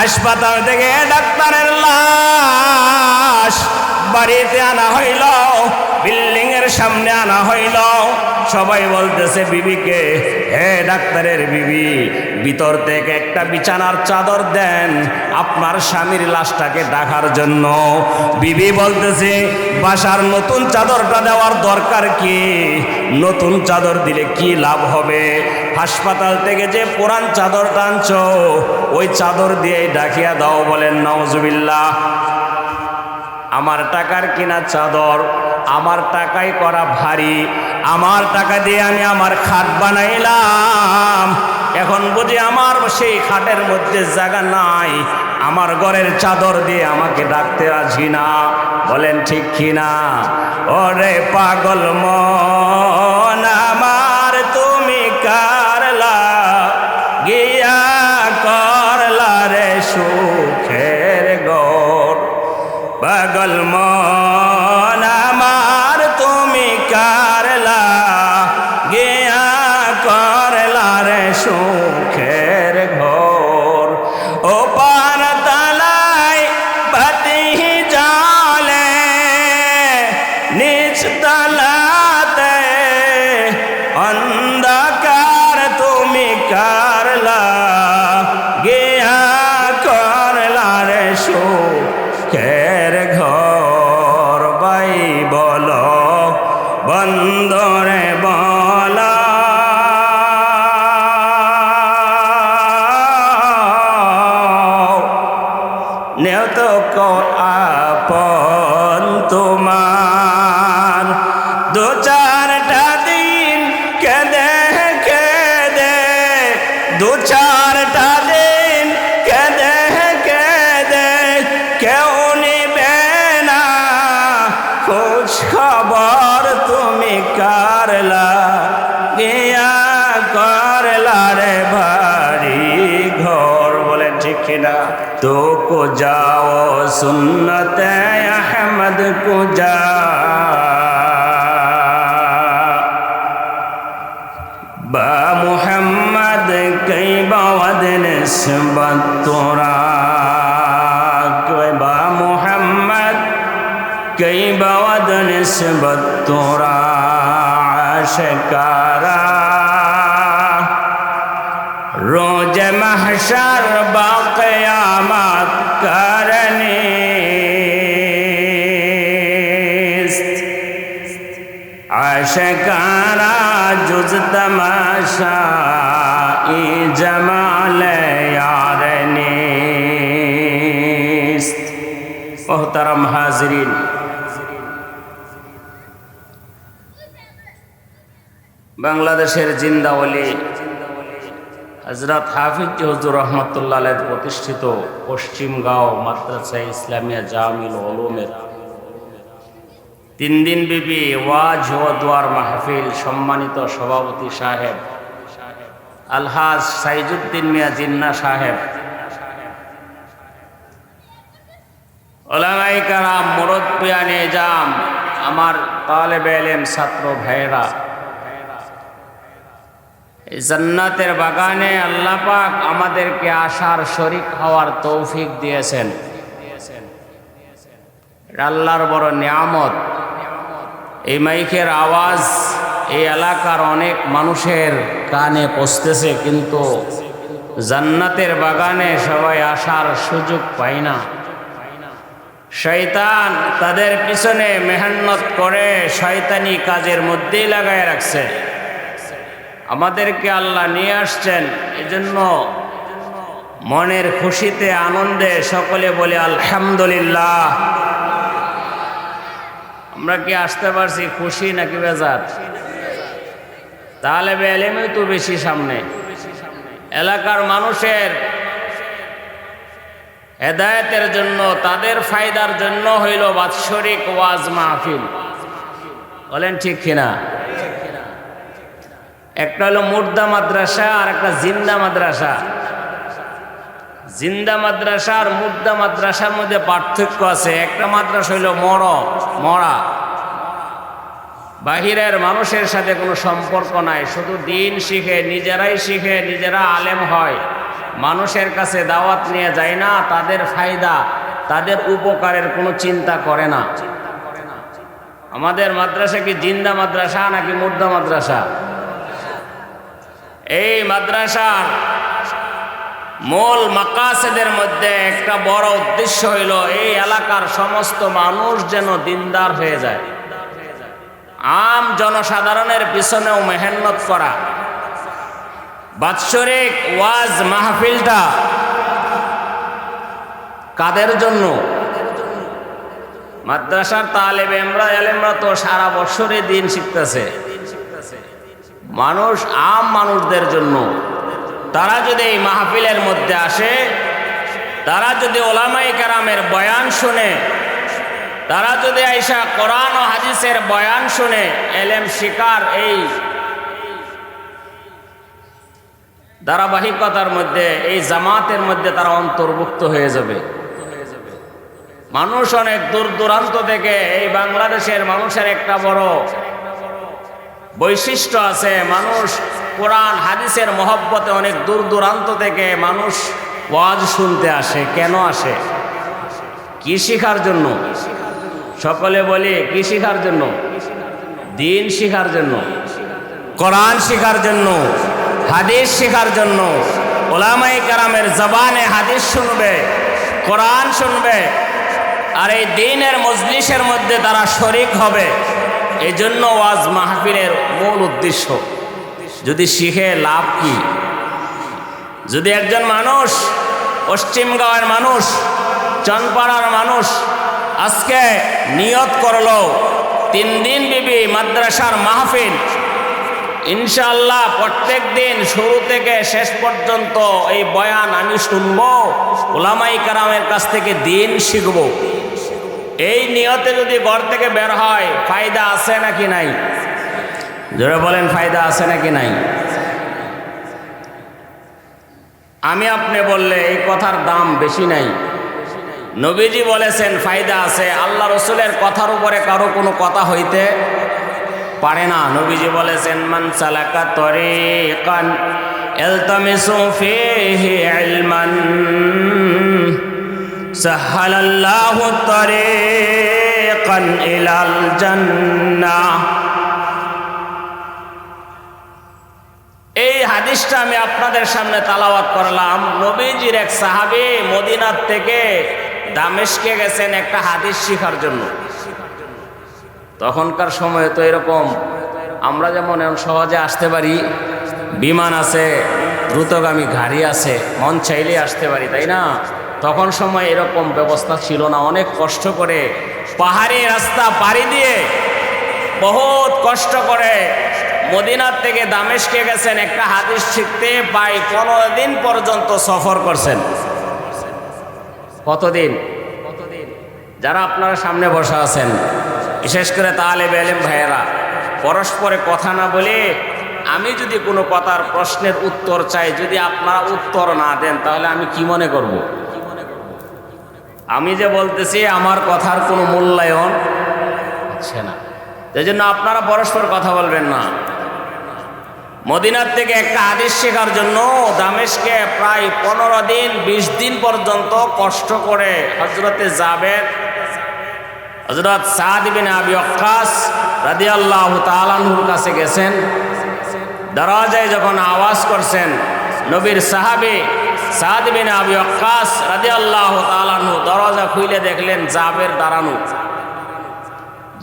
হাসপাতাল থেকে ডাক্তারের লাশ বাড়িতে আনা হইল বিল্ডিং এর সামনে আনা হইল। সবাই বলতেছে, বিবিকে, হে ডাক্তারের বিবি, ভিতর থেকে একটা বিছানার চাদর দেন আপনার স্বামীর লাশটাকে দেখার জন্য। বিবি বলতেছে, বাসার নতুন চাদরটা দেওয়ার দরকার কি? নতুন চাদর দিলে কি লাভ হবে? হাসপাতাল থেকে যে পুরান চাদর টানছো, ওই চাদর দিয়ে ডাকিয়া দাও বলেন নওজুবিল্লাহ আমার টাকার কিনা চাদর, আমার টাকায় করা ভারী, আমার টাকা দিয়ে আমি আমার খাট বানাইলাম। এখন বুঝি আমার সেই খাটের মধ্যে জায়গা নাই, আমার ঘরের চাদর দিয়ে আমাকে ডাকতে রাজি না। বলেন, ঠিক কিনা ওরে পাগল মন, আমার পাগল तो को जाओ, सुन्नत अहमद को जा। बा मोहम्मद कई बावद नस्बत तोरा। बा मोहम्मद कई बावद नस्बत तोरा। शिकारा रोज महशर बा শেখারা জুজ তমাশা ই জমালে আর মোহতারাম হাজরিন। বাংলাদেশের জিন্দাওয়ালি হজরত হাফিজ হজুর রহমতুল্লাহ প্রতিষ্ঠিত পশ্চিমগাঁও মাদ্রাসা ইসলামিয়া জামিল ওলুমের তিন দিন ব্যাপী ওয়াজ ও দোয়ার মাহফিল সম্মানিত সভাপতি সাহেব, আলহাজ সাইজুদ্দিন মিয়া জিন্না সাহেব। ওলামাই কারাম, মুরব্বিয়া নিজাম, আমার তালেবে এলেম ছাত্র ভাইয়েরা। এই জান্নাতের বাগানে আল্লাহ পাক আমাদেরকে আসার শরিক হওয়ার তৌফিক দিয়েছেন। আল্লাহর বড় নিয়ামত। এই মাইকের আওয়াজ এই এলাকার অনেক মানুষের কানে পৌঁছতেছে, কিন্তু জান্নাতের বাগানে সবাই আসার সুযোগ পায় না। শয়তান তাদের পিছনে মেহান্নত করে শয়তানি কাজের মধ্যেই লাগায় রাখছে। আমাদেরকে আল্লাহ নিয়ে আসছেন, এজন্য মনের খুশিতে, আনন্দে সকলে বলে, আলহামদুলিল্লাহ। আমরা কি আসতে পারছি খুশি নাকি বেজার? তাহলে বেলেমই তো বেশি সামনে। এলাকার মানুষের হেদায়তের জন্য, তাদের ফায়দার জন্য হইল বাৎসরিক ওয়াজ মাহফিল। বলেন ঠিক কিনা? একটা হলো মুর্দা মাদ্রাসা আর একটা জিন্দা মাদ্রাসা। জিন্দা মাদ্রাসা আর মুর্দা মাদ্রাসার মধ্যে পার্থক্য আছে। একটা মাদ্রাসা হইল মর, মরা। বাহিরের মানুষের সাথে কোনো সম্পর্ক নাই, শুধু দিন শিখে, নিজেরাই শিখে, নিজেরা আলেম হয়। মানুষের কাছে দাওয়াত নিয়ে যায় না, তাদের ফায়দা, তাদের উপকারের কোনো চিন্তা করে না। আমাদের মাদ্রাসা কি জিন্দা মাদ্রাসা নাকি মুর্দা মাদ্রাসা? এই মাদ্রাসার মূল মাকাসেদের মধ্যে একটা বড় উদ্দেশ্য হইল, এই এলাকার সমস্ত মানুষ যেন দিনদার হয়ে যায়। আম জনসাধারণের পিছনেও মেহনত করা। বাৎসরিক ওয়াজ মাহফিলটা কাদের জন্য? মাদ্রাসার তালেবে এমরা এলেমরা তো সারা বছরই দিন শিখতেছে। মানুষ আম মানুষদের জন্য। তারা যদি এই মাহফিলের মধ্যে আসে, তারা যদি ওলামাই কারামের বয়ান শুনে, তারা যদি আইসা কোরআন ও হাদিসের বয়ান শুনে, এলেম শিকার এই ধারাবাহিকতার মধ্যে, এই জামাতের মধ্যে তারা অন্তর্ভুক্ত হয়ে যাবে। মানুষ অনেক দূর দূরান্ত থেকে এই বাংলাদেশের মানুষের একটা বড় বৈশিষ্ট্য আছে, মানুষ কোরআন, হাদিসের মহব্বতে অনেক দূর দূরান্ত থেকে মানুষ ওয়াজ শুনতে আসে। কেন আসে? কি শিখার জন্য? সকলে বলি, কি শিখার জন্য? দিন শিখার জন্য, কোরআন শিখার জন্য, হাদিস শিখার জন্য। ওলামাই কারামের জবানে হাদিস শুনবে, কোরআন শুনবে, আর এই দিনের মজলিসের মধ্যে তারা শরিক হবে। এই জন্য ওয়াজ মাহফিলের মূল উদ্দেশ্য। যদি শিখে লাভ কি? যদি একজন মানুষ পশ্চিমগাঁওয়ের মানুষ, চনপাড়ার মানুষ আজকে নিয়ত করল, তিন দিন বিবি মাদ্রাসার মাহফিল ইনশাল্লাহ প্রত্যেক দিন শুরু থেকে শেষ পর্যন্ত এই বয়ান আমি শুনব, ওলামাই কারামের কাছ থেকে দিন শিখব। এই নিয়তে যদি ঘর থেকে বের হয়, ফায়দা আছে নাকি নাই? জোরে বলেন, ফায়দা আছে নাকি নাই? আমি আপনি বললে এই কথার দাম বেশি নাই। নবীজি বলেছেন, ফায়দা আছে। আল্লাহ রসুলের কথার উপরে কারও কোনো কথা হইতে পারে না। নবীজি বলেছেন, মান সালাকা তরিকান ইলতামিসু ফীহি ইলমান, সাহালাল্লাহু তরিকান ইলাল জান্নাহ। এই হাদিসটা আমি আপনাদের সামনে তালাওয়াত করলাম। নবীজির এক সাহাবি মদিনার থেকে দামেশকে গেছেন একটা হাদিস শিখার জন্য। তখনকার সময়ে তো এরকম। আমরা যেমন সহজে আসতে পারি, বিমান আছে, দ্রুতগামী গাড়ি আছে, মন চাইলেই আসতে পারি, তাই না? তখন সময় এরকম ব্যবস্থা ছিল না। অনেক কষ্ট করে পাহাড়ি রাস্তা পাড়ি দিয়ে বহুত কষ্ট করে মদিনার থেকে দামেশকে গেছেন, একটা হাদিস শিখতে প্রায় পনেরো দিন পর্যন্ত সফর করছেন। কতদিন? কতদিন যারা আপনারা সামনে বসা আছেন, বিশেষ করে তাহলে বেলেম ভাইয়েরা, পরস্পরে কথা না বলে আমি যদি কোনো কথার প্রশ্নের উত্তর চাই, যদি আপনারা উত্তর না দেন, তাহলে আমি কি মনে করব? আমি যে বলতেছি, আমার কথার কোনো মূল্যায়ন হচ্ছে না। সেই জন্য আপনারা পরস্পর কথা বলবেন না। মদিনার থেকে একটা আদেশ শেখার জন্য দামেশকে প্রায় পনেরো দিন, বিশ দিন পর্যন্ত কষ্ট করে হজরতে যাবেন হজরত সাদ বিন আবি অক্কাস রাদি আল্লাহ তালানহুর কাছে গেছেন। দরজায় যখন আওয়াজ করছেন, নবীর সাহাবি সাদ বিন আবি অক্কাস রাদি আল্লাহ তালানহু দরজা খুলে দেখলেন জাবের দাঁড়ানো।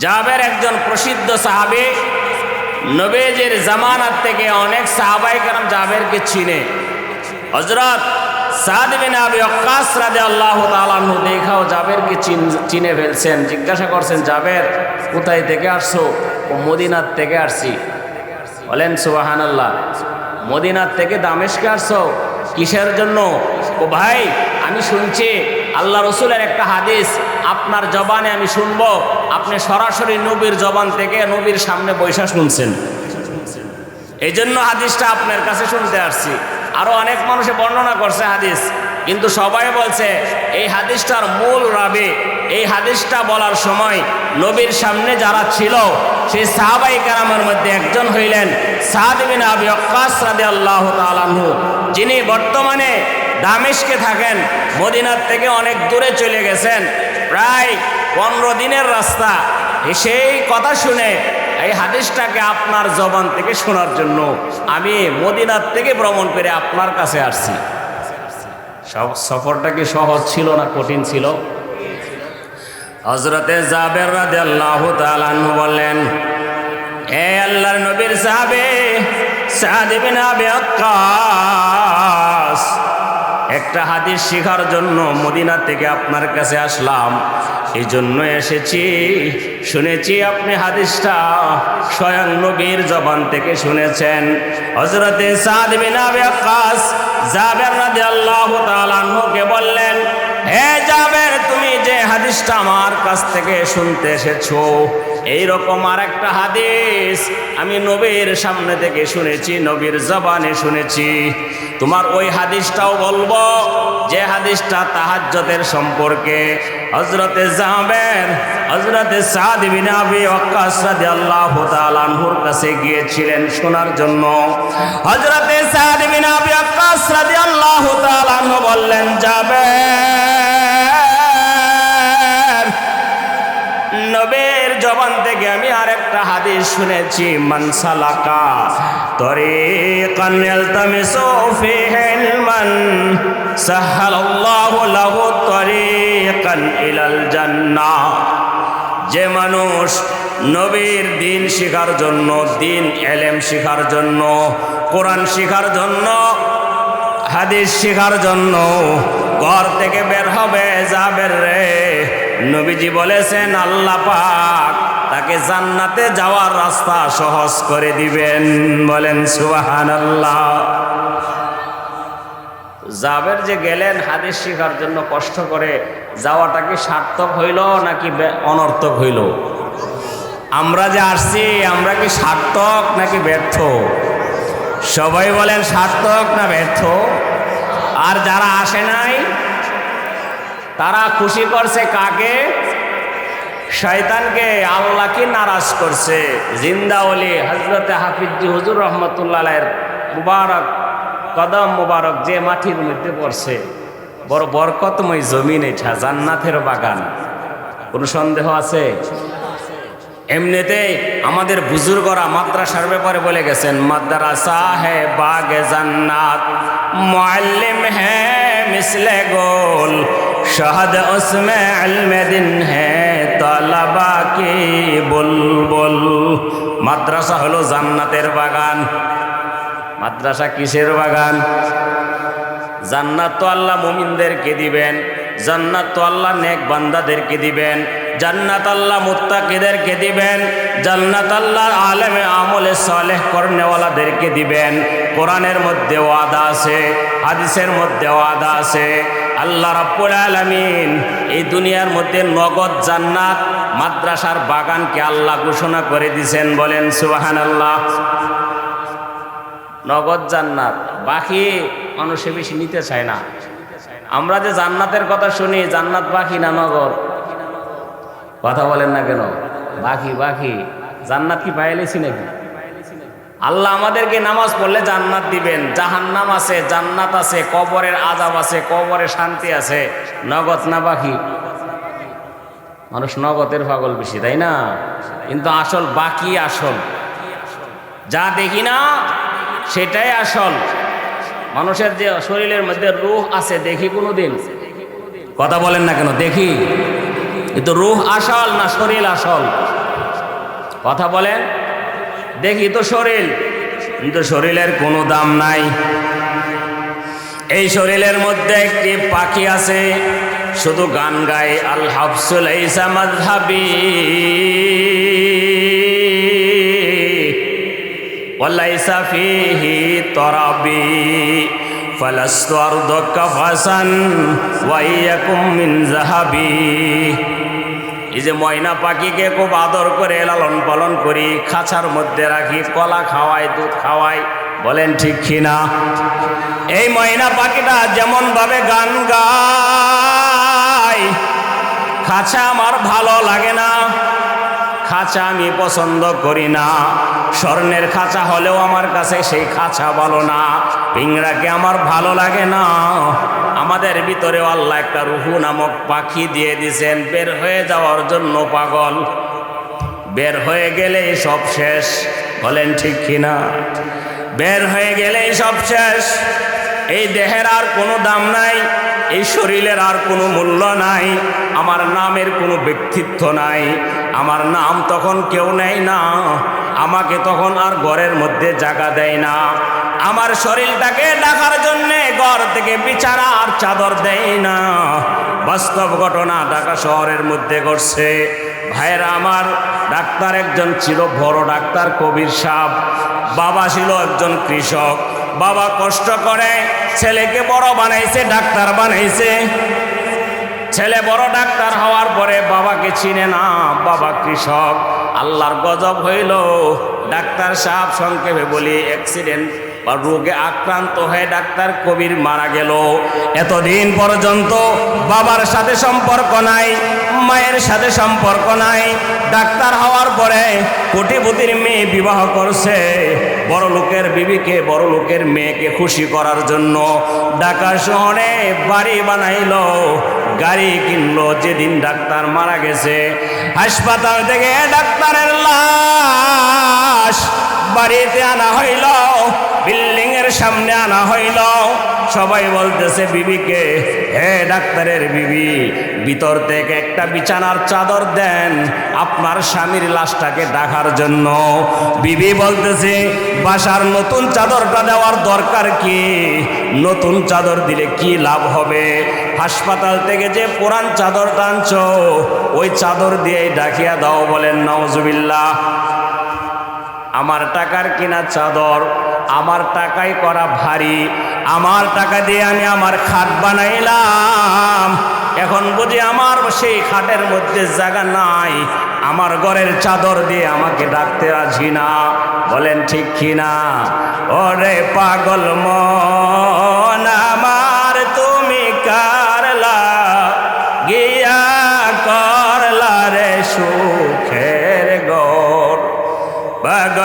জাবের একজন প্রসিদ্ধ সাহাবি নবেজের জামানার থেকে অনেক সাহাবাই কারণ জাবেরকে চিনে। হজরত আল্লাহ দেখাও জাবেরকে চিনে ফেলছেন, জিজ্ঞাসা করছেন, জাবের, কোথায় থেকে আসছো? মদিনার থেকে আসছি। বলেন আল্লাহ মদিনার থেকে দামেশকে আসছো? কিসের জন্য? ও ভাই, আমি শুনছি আল্লাহ রসুলের একটা হাদিস, আপনার জবানে আমি শুনব, আপনি সরাসরি নবীর জবান থেকে নবীর সামনে বৈশা শুনছেন। এই জন্য হাদিসটা আপনার কাছে শুনতে আসছি। আরও অনেক মানুষে বর্ণনা করছে হাদিস, কিন্তু সবাই বলছে, এই হাদিসটার মূল রাবে, এই হাদিসটা বলার সময় নবীর সামনে যারা ছিল, সেই সাহাবাই কারামের মধ্যে একজন হইলেন সাদ বিন আবি রাদে আল্লাহ তালাহু যিনি বর্তমানে দামেশকে থাকেন, মদিনার থেকে অনেক দূরে চলে গেছেন। প্রায় পনেরো দিনের রাস্তা। সেই কথা শুনে এই হাদিসটাকে আপনার জবান থেকে শোনার জন্য আমি মদিনার থেকে ভ্রমণ করে আপনার কাছে আসছি। সব সফরটা কি সহজ ছিল না কঠিন ছিল? হজরতে জাবের রাদে আল্লাহ বললেন, এ আল্লাহর নবীর সাহাবে সাদ বিন আবি ওয়াক্কাস একটা হাদিস শেখার জন্য মদিনা থেকে আপনার কাছে আসলাম। এই জন্য এসেছি। শুনেছি আপনি হাদিসটা স্বয়ং নবীর জবান থেকে শুনেছেন। হজরতে সাদ বিন আবি ওয়াক্কাস জাবের রাদিয়াল্লাহু তাআলা আনহুকে বললেন, হে জাবের, তুমি যে হাদিসটা আমার কাছ থেকে শুনতে এসেছ এইরকম আর একটা হাদিস আমি নবীর সামনে থেকে শুনেছি, নবীর জবানে শুনেছি। তোমার ওই হাদিসটাও বলব, যে হাদিসটা তাহাজ্জতের সম্পর্কে। হজরতে জাবের হজরতে সাদ বিন আবি ওয়াক্কাস রাদিয়াল্লাহু তাআলা আনহুর কাছে গিয়েছিলেন শোনার জন্য। হজরতে সাদ বিন আবি ওয়াক্কাস রাদিয়াল্লাহু তাআলা আনহু বললেন, জাবের নবের জবান থেকে আমি আর একটা হাদিস শুনেছি মানসালাকা তরিকান ইয়ালতামিসু ফিহি ইলমান সাহালাল্লাহু লাহু তরিকান ইলাল জান্নাহ। যে মানুষ নবীর দিন শেখার জন্য, দিন এলেম শেখার জন্য, কোরআন শেখার জন্য, হাদিস শেখার জন্য, ঘর থেকে বের হবে যাবের রে। নবীজি বলেছেন, আল্লাহ পাক তাকে জান্নাতে যাওয়ার রাস্তা সহজ করে দিবেন। বলেন সুবাহান আল্লাহ জাবের যে গেলেন, হাদিস শিখার জন্য কষ্ট করে, যাওয়াটা কি সার্থক হইল নাকি অনর্থক হইল? আমরা যে আসছি, আমরা কি সার্থক নাকি ব্যর্থ? সবাই বলেন, সার্থক না ব্যর্থ? আর যারা আসে নাই তারা খুশি করছে কাকে? শয়তানকে আল্লাহকে নারাজ করছে? জিন্দাওলি হজরতে হাফিজি হুজুর রহমতুল্লাহ মুবারক, কদম মুবারক যে মাটির মধ্যে পড়ছে, বড় বরকতময় জমিন এটা, জান্নাতের বাগান। কোনো সন্দেহ আছে? এমনিতেই আমাদের বুজুর্গরা মাদ্রাসার ব্যাপারে বলে গেছেন, মাদ্রাসা হে বাগে জান্নাত, মুআল্লিম হে মিসলে গোল শহদ উসমে ইলমে দিন হে তালাবা কি বুলবুল। মাদ্রাসা হলো জান্নাতের বাগান। মাদ্রাসা কিসের বাগান? জান্নাত তো আল্লাহ মুমিনদেরকে দিবেন, জান্নাত তো আল্লাহ নেক বান্দাদেরকে দিবেন, জান্নাত আল্লাহ মুত্তাকিদেরকে দিবেন, জান্নাত আল্লাহ আলেমে আমলে সালেহ করনেওয়ালাদেরকে দিবেন। কোরআনের মধ্যে ওয়াদা আছে, হাদিসের মধ্যে ওয়াদা আছে। আল্লাহ রাব্বুল আলামিন এই দুনিয়ার মধ্যে নগদ জান্নাত মাদ্রাসার বাগানকে আল্লাহ ঘোষণা করে দিছেন, বলেন সুবহানাল্লাহ। নগদ জান্নাত, বাকি মানুষে বেশি নিতে চায় না। আমরা যে জান্নাতের কথা শুনি, জান্নাত বাকি না নগদ? কথা বলেন না কেন? বাকি বাকি। জান্নাত কি পাইলেছি নাকি? আল্লাহ আমাদেরকে নামাজ পড়লে জান্নাত দিবেন। জাহান্নাম আছে, জান্নাত আছে, কবরের আজাব আছে, কবরে শান্তি আছে। নগদ না বাকি? মানুষ নগদের পাগল বেশি, তাই না? কিন্তু আসল বাকি আসল। যা দেখি না, সেটাই আসল। মানুষের যে শরীরের মধ্যে রুহ আছে, দেখি কোনো দিন কথা বলেন না কেন? দেখি। কিন্তু রুহ আসল না শরীর আসল? কথা বলেন। দেখি তো শরীর কিন্তু শরীরের কোনো দাম নাই এই শরীরের মধ্যে একটি পাখি আছে শুধু গান গায় আল হাফসুল ইসা মাযহাবি وليس فيه ترابي فلست أرضك فسا وإيكم من ذهبي এই যে ময়না পাখিকে খুব আদর করে লালন পালন করি, খাঁচার মধ্যে রাখি, কলা খাওয়াই, দুধ খাওয়াই, বলেন ঠিক কিনা? এই ময়না পাখিটা যেমন ভাবে গান গায়, খাঁচা আমার ভালো লাগে না। খাঁচা আমি পছন্দ করি না। স্বর্ণের খাঁচা হলেও আমার কাছে সেই খাঁচা ভালো না। পিংড়াকে আমার ভালো লাগে না। আমাদের ভিতরে আল্লাহ একটা রুহু নামক পাখি দিয়ে দিছেন, বের হয়ে যাওয়ার জন্য পাগল। বের হয়ে গেলেই সব শেষ, বলেন ঠিক কিনা? বের হয়ে গেলেই সব শেষ। এই দেহের আর কোনো দাম নাই। এই শরীরের আর কোনো মূল্য নাই, আমার নামের কোনো ব্যক্তিত্ব নাই, আমার নাম তখন কেউ নেয় না, আমাকে তখন আর ঘরের মধ্যে জায়গা দেয় না। আমার শরীরটাকে ডাকার জন্যে ঘর থেকে বিছানা আর চাদর দেয় না। বাস্তব ঘটনা ঢাকা শহরের মধ্যে ঘটছে। ভাইয়েরা আমার, ডাক্তার একজন ছিল, বড় ডাক্তার কবির সাহ বাবা ছিল একজন কৃষক। বাবা কষ্ট করে ছেলেকে বড় বানাইছে, ডাক্তার বানাইছে। ছেলে বড় ডাক্তার হওয়ার পরে বাবাকে চিনে না, বাবা কৃষক। আল্লাহর গজব হইল, ডাক্তার সাহেব সংক্ষেপে বলি অ্যাক্সিডেন্ট রোগে আক্রান্ত হয়ে ডাক্তার কবির মারা গেল। এতদিন পর্যন্ত বাবার সাথে সম্পর্ক নাই, মায়ের সাথে সম্পর্ক নাই। ডাক্তার হওয়ার পরে কোটিপতির মেয়ে বিবাহ করছে। বড় লোকের বিবিকে, বড় লোকের মেয়েকে খুশি করার জন্য ঢাকা শহরে বাড়ি বানাইলো, গাড়ি কিনলো, যেদিন ডাক্তার মারা গেছে। হাসপাতাল থেকে ডাক্তারের লাশ বাড়িতে আনা হইল, বিল্ডিং এর সামনে আনা হইল, সবাই বলতেছে, বিবিকে, হে ডাক্তারের বিবি, ভিতর থেকে একটা বিছানার চাদর দেন আপনার স্বামীর লাশটাকে দেখার জন্য। বিবি বলতেছে, বাসার নতুন চাদরটা দেওয়ার দরকার কি? নতুন চাদর দিলে কি লাভ হবে? হাসপাতাল থেকে যে পুরান চাদর টানছ ওই চাদর দিয়েই ডাকিয়া দাও বলেন নওজুবিল্লাহ আমার টাকার কিনা চাদর, আমার টাকাই করা ভারী, আমার টাকা দিয়ে আমি আমার খাট বানাইলাম। এখন বুঝি আমার সেই খাটের মধ্যে জায়গা নাই, আমার ঘরের চাদর দিয়ে আমাকে ডাকতে রাজি না। বলেন ঠিক কিনা ওরে পাগল মন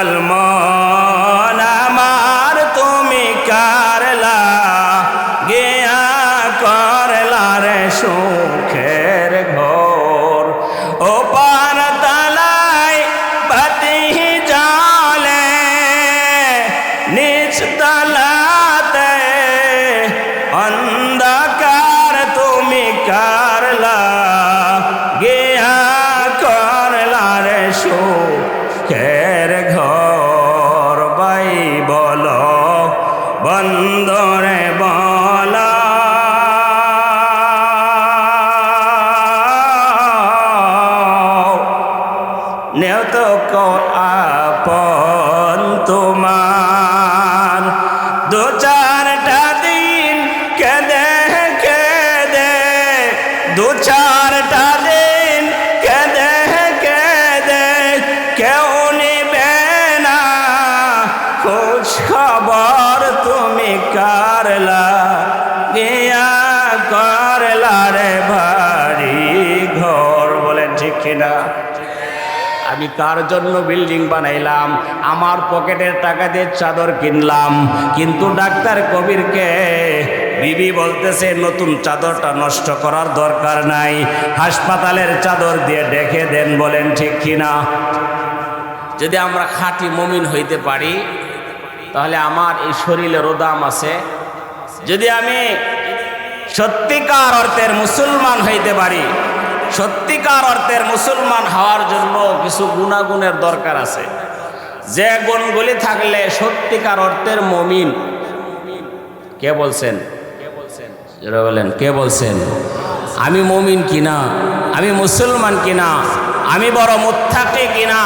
পাগল নেত আপন তোমার। কার জন্য বিল্ডিং বানাইলাম। আমার পকেটের টাকা দিয়ে চাদর কিনলাম। কিন্তু ডাক্তার কবিরকে বিবি বলতেছে, নতুন চাদরটা নষ্ট করার দরকার নাই। হাসপাতালের চাদর দিয়ে ডেকে দেন বলেন, ঠিক কিনা? যদি আমরা খাঁটি মমিন হইতে পারি, তাহলে আমার এই শরীরেরও দাম আছে। যদি আমি সত্যিকার অর্থের মুসলমান হইতে পারি সত্যিকার অর্থের মুসলমান হওয়ার জন্য কিছু গুণাগুণের দরকার আছে। যে গুণগুলি থাকলে সত্যিকার অর্থের মমিন। কে বলছেন? বলেন, কে বলছেন? আমি মমিন কিনা? আমি মুসলমান কিনা? আমি বড় মুত্থাকে কিনা?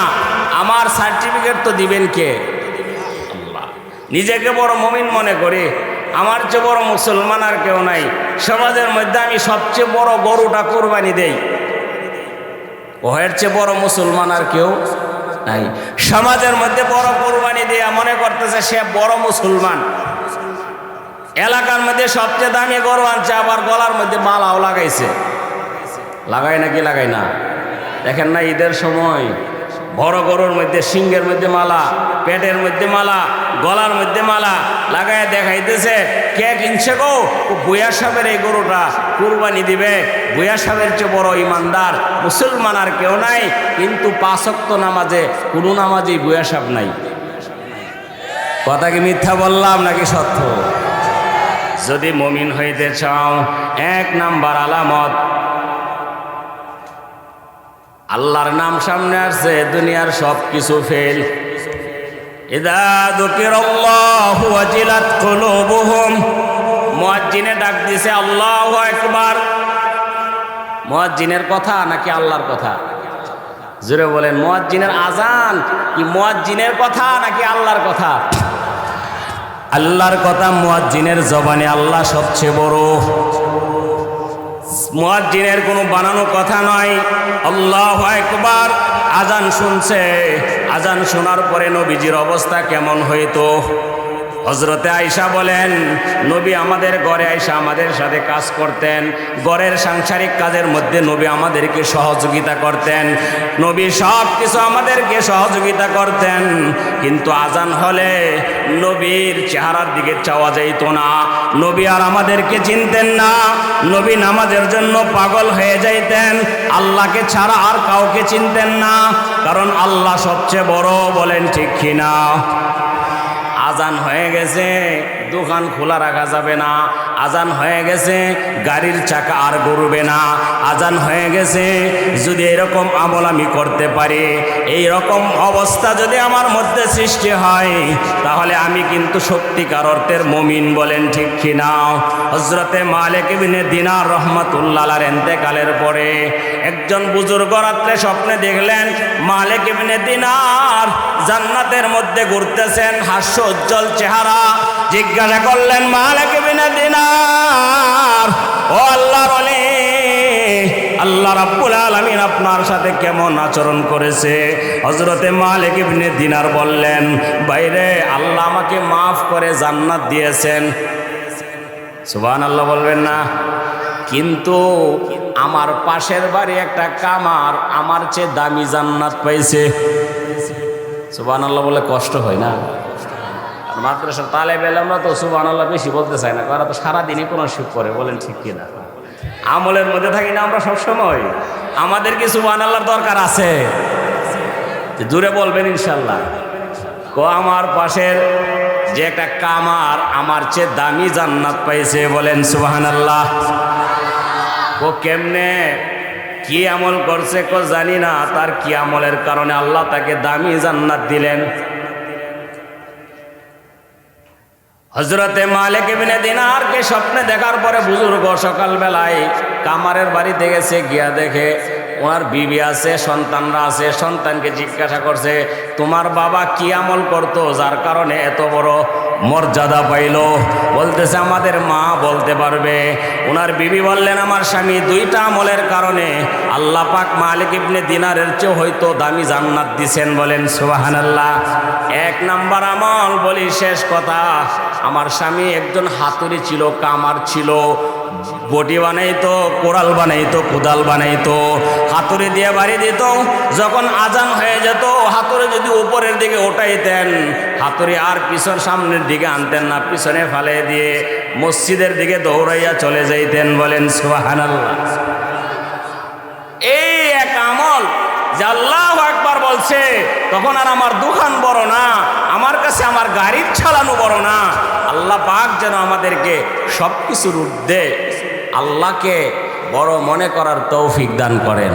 আমার সার্টিফিকেট তো দিবেন কে? নিজেকে বড় মমিন মনে করি। আমার চেয়ে বড় মুসলমান আর কেউ নাই। সমাজের মধ্যে আমি সবচেয়ে বড় গরুটা কোরবানি দেই। ওহের চেয়ে বড় মুসলমান আর কেউ নাই। সমাজের মধ্যে বড় কোরবানি দেয়া মনে করতেছে সে বড় মুসলমান। এলাকার মধ্যে সবচেয়ে দামি গরু আনছে, আবার গলার মধ্যে মালাও লাগাইছে। লাগাই নাকি লাগাই না? দেখেন না ঈদের সময়। বড় গরুর মধ্যে সিংহের মধ্যে মালা, পেটের মধ্যে মালা, গলার মধ্যে মালা লাগায় দেখাইতেছে, কে কিনছে গো? বুয়া সাহেবের এই গরুটা কুরবানি দিবে। বুয়া সাহেবের চেয়ে বড় ইমানদার, মুসলমান আর কেউ নাই, কিন্তু পাঁচক্ত নামাজে কোনো নামাজেই বুয়া সাহেব নাই। কথা কি মিথ্যা বললাম নাকি সত্য? যদি মমিন হইতে চাও, এক নাম্বার আলামত আল্লাহর নাম সামনে আসছে, দুনিয়ার সব কিছু ফেল ইদা দুকিরাল্লাহু ওয়াজিলাত কুলুবুহুম। মুয়াজ্জিনে ডাক দিছে, আল্লাহু আকবার। মুয়াজ্জিনের কথা নাকি আল্লাহর কথা? জোরে বলেন, মুয়াজ্জিনের আজান কি মুয়াজ্জিনের কথা নাকি আল্লাহর কথা? আল্লাহর কথা মুয়াজ্জিনের জবানে আল্লাহ সবচেয়ে বড়। মুয়াজ্জিনের কোনো বানানো কথা নয়। আল্লাহ একবার আজান শুনছে। আজান শোনার পরে নবীজির অবস্থা কেমন হইতো? হজরতে আয়সা বলেন, নবী আমাদের ঘরে আয়সা আমাদের সাথে কাজ করতেন। ঘরের সাংসারিক কাজের মধ্যে নবী আমাদেরকে সহযোগিতা করতেন। নবী সব কিছু আমাদেরকে সহযোগিতা করতেন। কিন্তু আজান হলে নবীর চেহারার দিকে চাওয়া যাইত না। নবী আর আমাদেরকে চিনতেন না। নবী নামাজের জন্য পাগল হয়ে যাইতেন। আল্লাহকে ছাড়া আর কাউকে চিনতেন না। কারণ আল্লাহ সবচেয়ে বড় বলেন ঠিক কিনা? আজান হয়ে গেছে। দোকান খোলা রাখা যাবে না। আজান হয়ে গেছে, গাড়ির চাকা আর গড়বে না। আজান হয়ে গেছে, যদি এরকম আমল আমি করতে পারি এই রকম অবস্থা যদি আমার মধ্যে সৃষ্টি হয়, তাহলে আমি কিন্তু সত্যিকার অর্থের মমিন বলেন ঠিক কি কিনা। হজরতে মালিক বিনে দিনার রহমতুল্লাহ এন্তেকালের পরে একজন বুজুর্গ রাত্রে স্বপ্নে দেখলেন মালিক বিনে দিনার জান্নাতের মধ্যে ঘুরতেছেন হাস্য উজ্জ্বল চেহারা। জিজ্ঞাসা করলেন, মালিক বিনে দিনার, ও আল্লাহর অলি আল্লাহ রাব্বুল আলামিন আপনার সাথে কেমন আচরণ করেছে? হজরতে মালিক ইবনে দিনার বললেন, বাইরে আল্লাহ আমাকে মাফ করে জান্নাত দিয়েছেন। সুবহান আল্লাহ বলবেন না। কিন্তু আমার পাশের বাড়ি একটা কামার আমার চেয়ে দামি জান্নাত পাইছে। সুবহান আল্লাহ বলে কষ্ট হয় না? মাদ্রাসার তালে বেলে আমরা তো আল্লাহ বেশি বলতে চাই না। কারণ তো সারাদিনই কোনো শিব করে, বলেন ঠিক কিনা? আমলের মধ্যে থাকি না আমরা সবসময়। আমাদের কি সুবহান আল্লাহর দরকার আছে? দূরে বলবেন ইনশাল্লাহ কো আমার পাশের যে একটা কামার আমার চেয়ে দামি জান্নাত পাইছে, বলেন সুবহান আল্লাহ ও কেমনে? কি আমল করছে কো জানি না, তার কি আমলের কারণে আল্লাহ তাকে দামি জান্নাত দিলেন? হজরতে মালিক ইবনে দিনারকে স্বপ্নে দেখার পরে বুজুর্গ সকালবেলায় কামারের বাড়িতে গেছে গিয়া দেখে, ওনার বিবি আছে, সন্তানরা আছে, সন্তানকে জিজ্ঞাসা করছে, তোমার বাবা কি আমল করতো, যার কারণে এত বড় মর্যাদা পাইল? বলতেছে, আমাদের মা বলতে পারবে। ওনার বিবি বললেন, আমার স্বামী দুইটা আমলের কারণে আল্লাহ পাক মালিক ইবনে দিনারের চেয়ে হয়তো দামি জান্নাত দিছেন বলেন, সুবাহানাল্লাহ। এক নাম্বার আমল বলি শেষ কথা আমার স্বামী একজন হাতুড়ি ছিল, কামার ছিল, বটি বানাইতো, কোড়াল বানাইতো, কোদাল বানাইতো। হাতুড়ি দিয়ে বাড়ি দিত, যখন আজান হয়ে যেত, হাতুড়ি যদি উপরের দিকে ওঠাইতেন হাতুড়ি আর পিছন সামনের দিকে আনতেন না, পিছনে ফালে দিয়ে মসজিদের দিকে দৌড়াইয়া চলে যাইতেন, বলেন সুবহানাল্লাহ। এই এক আমল যে আল্লাহ একবার বলছে, তখন আর আমার দোকান বড় না কাছে আমার গাড়ির চালানো বড় না। আল্লাহ পাক যেন আমাদেরকে সব কিছুর ঊর্ধ্বে আল্লাহকে বড় মনে করার তৌফিক দান করেন।